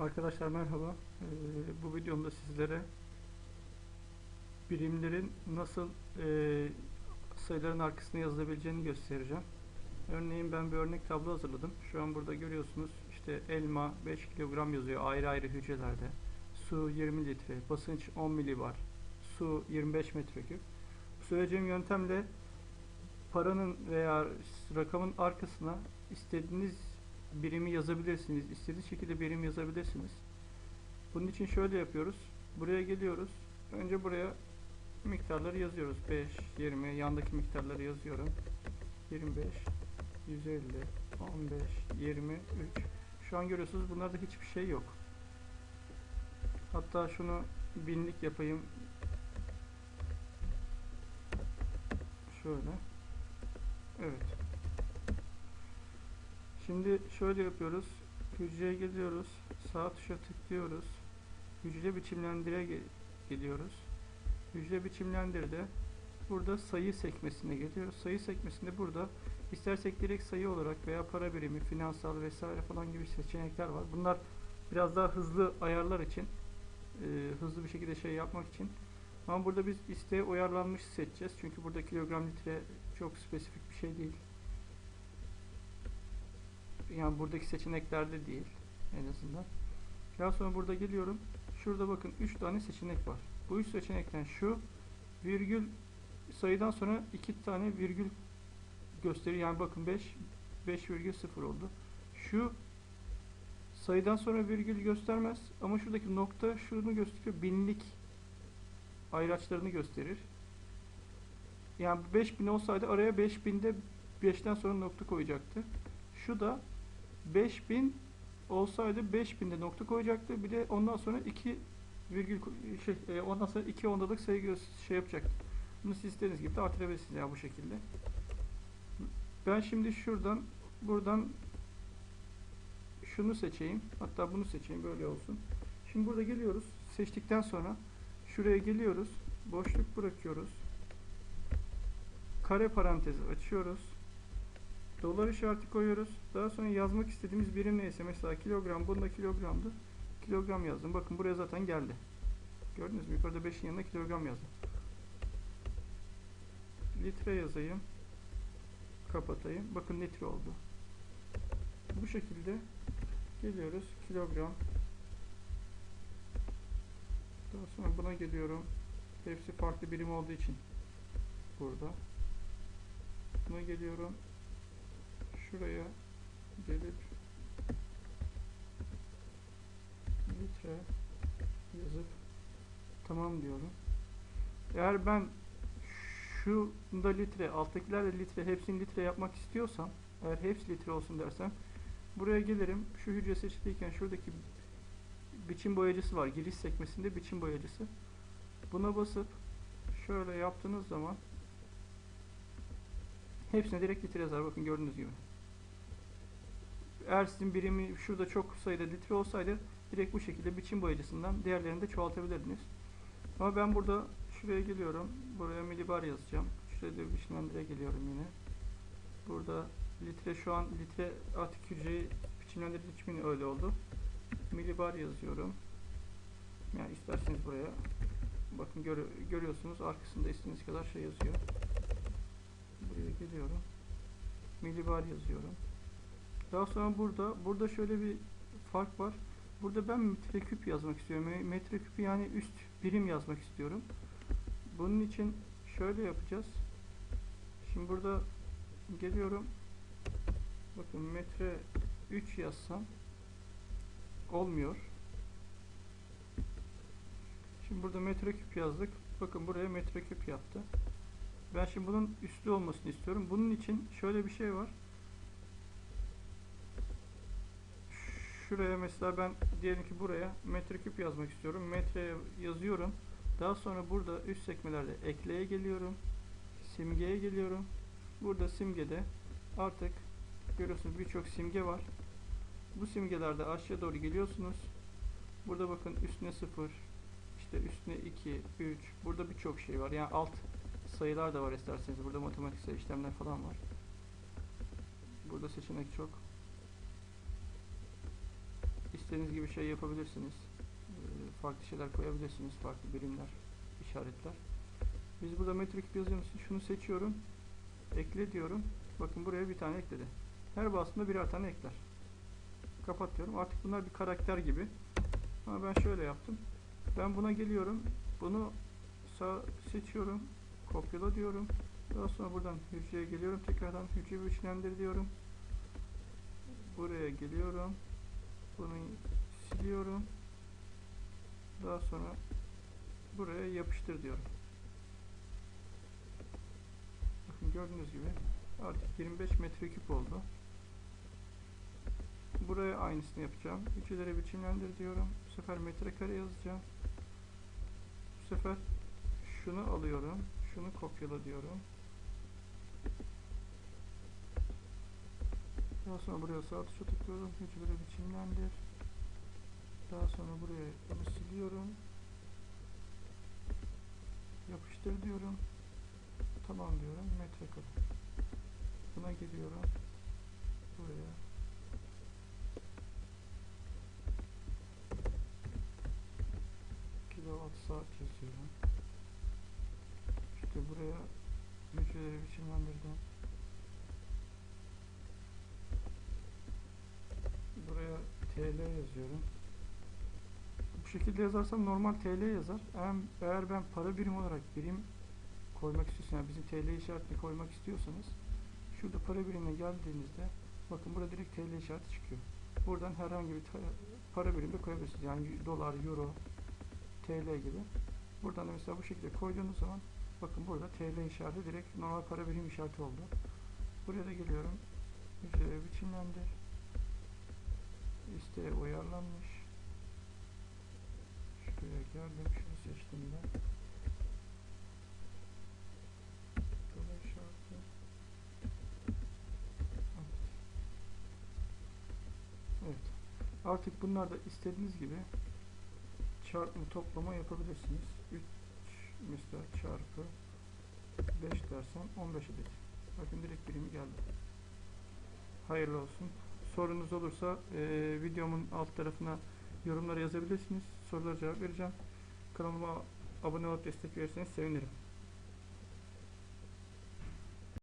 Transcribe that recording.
Arkadaşlar merhaba. Ee, bu videomda sizlere birimlerin nasıl e, sayıların arkasına yazılabileceğini göstereceğim. Örneğin ben bir örnek tablo hazırladım. Şu an burada görüyorsunuz işte elma 5 kilogram yazıyor ayrı ayrı hücrelerde. Su 20 litre, basınç 10 milibar, su 25 metreküp. Bu söyleyeceğim yöntemle paranın veya rakamın arkasına istediğiniz birimi yazabilirsiniz. İstediğiniz şekilde birim yazabilirsiniz. Bunun için şöyle yapıyoruz. Buraya geliyoruz. Önce buraya miktarları yazıyoruz. 5, 20, yandaki miktarları yazıyorum. 25, 150, 15, 23. Şu an görüyorsunuz bunlarda hiçbir şey yok. Hatta şunu binlik yapayım. Şöyle. Evet. Şimdi şöyle yapıyoruz. Hücreye geliyoruz. Sağ tuşa tıklıyoruz. Hücre biçimlendire geliyoruz. Hücre biçimlendirde burada sayı sekmesine geliyoruz. Sayı sekmesinde burada istersek direkt sayı olarak veya para birimi, finansal vesaire falan gibi seçenekler var. Bunlar biraz daha hızlı ayarlar için e, hızlı bir şekilde şey yapmak için ama burada biz isteğe uyarlanmış seçeceğiz. Çünkü burada kilogram litre çok spesifik bir şey değil yani buradaki seçeneklerde değil en azından. Daha sonra burada geliyorum. Şurada bakın 3 tane seçenek var. Bu 3 seçenekten şu virgül sayıdan sonra 2 tane virgül gösteriyor. Yani bakın 5 5,0 oldu. Şu sayıdan sonra virgül göstermez ama şuradaki nokta şunu gösteriyor. Binlik ayraçlarını gösterir. Yani 5000 olsaydı araya 5000'de 5'ten sonra nokta koyacaktı. Şu da 5000 olsaydı 5000'de nokta koyacaktı. Bir de ondan sonra 2 virgül şey e, ondan sonra 2 ondalık sayı şey yapacaktı. Bunu siz istediğiniz gibi de artırabilirsiniz ya bu şekilde. Ben şimdi şuradan buradan şunu seçeyim. Hatta bunu seçeyim böyle olsun. Şimdi burada geliyoruz. Seçtikten sonra şuraya geliyoruz. Boşluk bırakıyoruz. Kare parantezi açıyoruz. Dolar işareti koyuyoruz. Daha sonra yazmak istediğimiz birim neyse mesela kilogram bunda kilogramdı. Kilogram yazdım. Bakın buraya zaten geldi. Gördünüz mü? Yukarıda 5'in yanına kilogram yazdım. Litre yazayım. Kapatayım. Bakın litre oldu. Bu şekilde geliyoruz. Kilogram. Daha sonra buna geliyorum. Hepsi farklı birim olduğu için burada. Buna geliyorum şuraya gelip litre yazıp tamam diyorum. Eğer ben şunda litre, alttakilerle litre, hepsini litre yapmak istiyorsam, eğer hepsi litre olsun dersem, buraya gelirim. Şu hücre seçiliyken şuradaki biçim boyacısı var. Giriş sekmesinde biçim boyacısı. Buna basıp şöyle yaptığınız zaman hepsine direkt litre yazar. Bakın gördüğünüz gibi eğer sizin birimi şurada çok sayıda litre olsaydı direkt bu şekilde biçim boyacısından diğerlerini de çoğaltabilirdiniz. Ama ben burada şuraya geliyorum. Buraya milibar yazacağım. Şuraya da biçimlendire geliyorum yine. Burada litre şu an litre artık hücreyi biçimlendirdiği için öyle oldu. Milibar yazıyorum. Yani isterseniz buraya bakın gör, görüyorsunuz arkasında istediğiniz kadar şey yazıyor. Buraya geliyorum. Milibar yazıyorum. Daha sonra burada, burada şöyle bir fark var. Burada ben metreküp yazmak istiyorum. Me- Metreküpü yani üst birim yazmak istiyorum. Bunun için şöyle yapacağız. Şimdi burada geliyorum. Bakın metre 3 yazsam olmuyor. Şimdi burada metreküp yazdık. Bakın buraya metreküp yaptı. Ben şimdi bunun üstlü olmasını istiyorum. Bunun için şöyle bir şey var. Şuraya mesela ben diyelim ki buraya metreküp yazmak istiyorum. Metreye yazıyorum. Daha sonra burada üst sekmelerde ekleye geliyorum. Simgeye geliyorum. Burada simgede artık görüyorsunuz birçok simge var. Bu simgelerde aşağı doğru geliyorsunuz. Burada bakın üstüne 0, işte üstüne 2, 3. Burada birçok şey var. Yani alt sayılar da var isterseniz. Burada matematiksel işlemler falan var. Burada seçenek çok. İstediğiniz gibi şey yapabilirsiniz. Ee, farklı şeyler koyabilirsiniz. Farklı birimler, işaretler. Biz burada metreküp yazıyoruz. Şunu seçiyorum. Ekle diyorum. Bakın buraya bir tane ekledi. Her bastığımda birer tane ekler. Kapatıyorum. Artık bunlar bir karakter gibi. Ama ben şöyle yaptım. Ben buna geliyorum. Bunu sağ seçiyorum. Kopyala diyorum. Daha sonra buradan hücreye geliyorum. Tekrardan hücre biçimlendir diyorum. Buraya geliyorum. Bunu siliyorum. Daha sonra buraya yapıştır diyorum. Bakın gördüğünüz gibi artık 25 metreküp oldu. Buraya aynısını yapacağım. Hücreleri biçimlendir diyorum. Bu sefer metrekare yazacağım. Bu sefer şunu alıyorum. Şunu kopyala diyorum. Daha sonra buraya sağ tuşa tıklıyorum. Hücreleri biçimlendir. Daha sonra buraya bunu siliyorum. Yapıştır diyorum. Tamam diyorum. Metrekare. Buna geliyorum. Buraya. Kilowatt saat yazıyorum. İşte buraya hücreleri biçimlendirdim. Buraya TL yazıyorum. Şekilde yazarsam normal TL yazar. Eğer, ben para birim olarak birim koymak istiyorsan, yani bizim TL işaretini koymak istiyorsanız şurada para birimine geldiğinizde bakın burada direkt TL işareti çıkıyor. Buradan herhangi bir para birimi de koyabilirsiniz. Yani dolar, euro, TL gibi. Buradan da mesela bu şekilde koyduğunuz zaman bakın burada TL işareti direkt normal para birim işareti oldu. Buraya da geliyorum. Hücreleri biçimlendir. İsteğe uyarlanmış. Şuraya geldim. Şunu seçtim ben. Evet. Artık bunlar da istediğiniz gibi çarpma toplama yapabilirsiniz. 3 mesela çarpı 5 dersen 15 edet. Bakın direkt birimi geldi. Hayırlı olsun. Sorunuz olursa eee, videomun alt tarafına yorumlara yazabilirsiniz. Sorulara cevap vereceğim. Kanalıma abone olup destek verirseniz sevinirim.